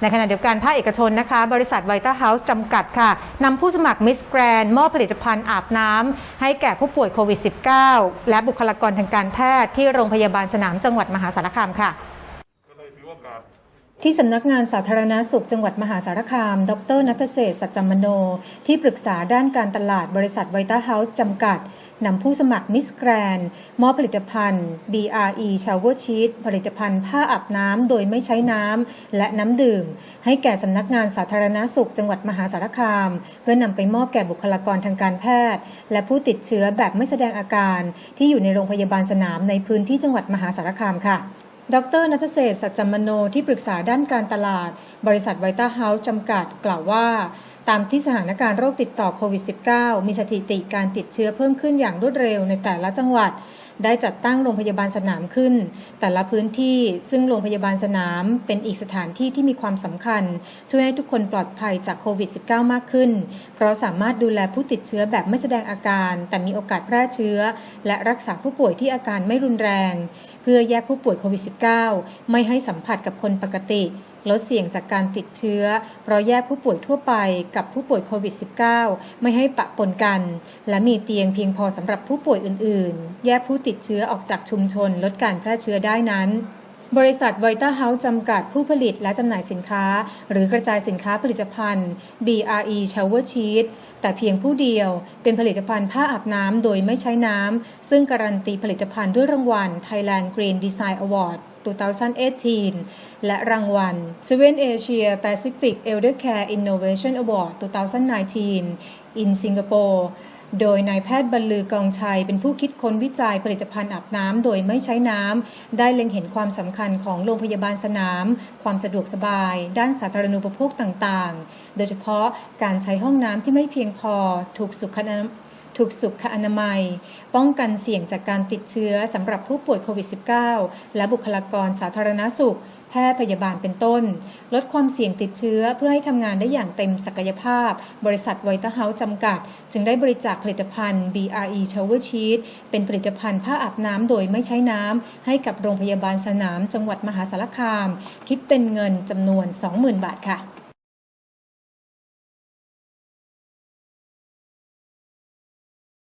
ในขณะเดียวกันภาคเอกชนนะคะ บริษัทไวต้าเฮาส์จำกัดค่ะนำผู้สมัครมิสแกรนมอบผลิตภัณฑ์อาบน้ำให้แก่ผู้ป่วยโควิด -19 และบุคลากรทางการแพทย์ที่โรงพยาบาลสนามจังหวัดมหาสารคามค่ะ ที่สำนักงานสาธารณาสุขจังหวัดมหาสารคาม ดรนัทเศษสัจจมโน ที่ปรึกษาด้านการตลาดบริษัทไวต้าเฮาส์จำกัด นำผู้สมัครมิสแกรนมอบผลิตภัณฑ์ BRE Shower Sheet ผลิตภัณฑ์ผ้าอาบน้ำโดยไม่ใช้น้ำ และน้ำดื่ม ให้แก่สำนักงานสาธารณาสุขจังหวัดมหาสารคาม เพื่อนำไปมอบแก่บุคลากรทางการแพทย์ และผู้ติดเชื้อแบบไม่แสดงอาการ ที่อยู่ในโรงพยาบาลสนามในพื้นที่จังหวัดมหาสารคามค่ะ ดรนัทเศษสัจจมโนที่ปรึกษาด้านการตลาด บริษัทไวต้าเฮาส์จำกัดกล่าวว่า ตามที่สถานการณ์โรคติดต่อโควิด -19 มีสถิติการติดเชื้อเพิ่มขึ้นอย่างรวดเร็วในแต่ละจังหวัด ได้จัดตั้งโรงพยาบาลสนามขึ้น แต่ละพื้นที่ซึ่งโรงพยาบาลสนามเป็นอีกสถานที่ที่มีความสำคัญ ช่วยให้ทุกคนปลอดภัยจากโควิด -19 มากขึ้น เพราะสามารถดูแลผู้ติดเชื้อแบบไม่แสดงอาการ แต่มีโอกาสแพร่เชื้อ และรักษาผู้ป่วยที่อาการไม่รุนแรง เพื่อแยกผู้ป่วยโควิด -19 ไม่ให้สัมผัสกับคนปกติ ลดเสี่ยงจากการติดเชื้อ เพราะแยกผู้ป่วยทั่วไปกับผู้ป่วยโควิด -19 ไม่ให้ปะปนกัน และมีเตียงเพียงพอสำหรับผู้ป่วยอื่น ๆ แยกผู้ติดเชื้อออกจากชุมชน ลดการแพร่เชื้อได้นั้นบริษัทไวต้าเฮาส์จำกัดผู้ผลิตและจำหน่ายสินค้า หรือกระจายสินค้าผลิตภัณฑ์ BRE Shower Sheet แต่เพียงผู้เดียวเป็นผลิตภัณฑ์ผ้าอาบน้ำโดยไม่ใช้น้ำ ซึ่งการันตีผลิตภัณฑ์ด้วยรางวัล Thailand Green Design Award 2018 และรางวัล Seven Asia Pacific Elder Care Innovation Award 2019 in Singapore โดยนายแพทย์บรรลือกองชัย เป็นผู้คิดค้นวิจัยผลิตภัณฑ์อาบน้ำโดยไม่ใช้น้ำ ได้เล็งเห็นความสำคัญของโรงพยาบาลสนาม ความสะดวกสบาย ด้านสาธารณูปโภคต่างๆ โดยเฉพาะการใช้ห้องน้ำที่ไม่เพียงพอถูกสุขอนา ถูกสุขอนามัย ป้องกันเสี่ยงจากการติดเชื้อสำหรับผู้ป่วยโควิด -19 และบุคลากรสาธารณสุข แพทย์พยาบาลเป็นต้น ลดความเสี่ยงติดเชื้อเพื่อให้ทำงานได้อย่างเต็มศักยภาพ บริษัทไวต้าเฮาส์จำกัด จึงได้บริจาคผลิตภัณฑ์ BRE Shower Sheet เป็นผลิตภัณฑ์ผ้าอาบน้ำโดยไม่ใช้น้ำ ให้กับโรงพยาบาลสนามจังหวัดมหาสารคาม คิดเป็นเงินจำนวน 20,000 บาทค่ะ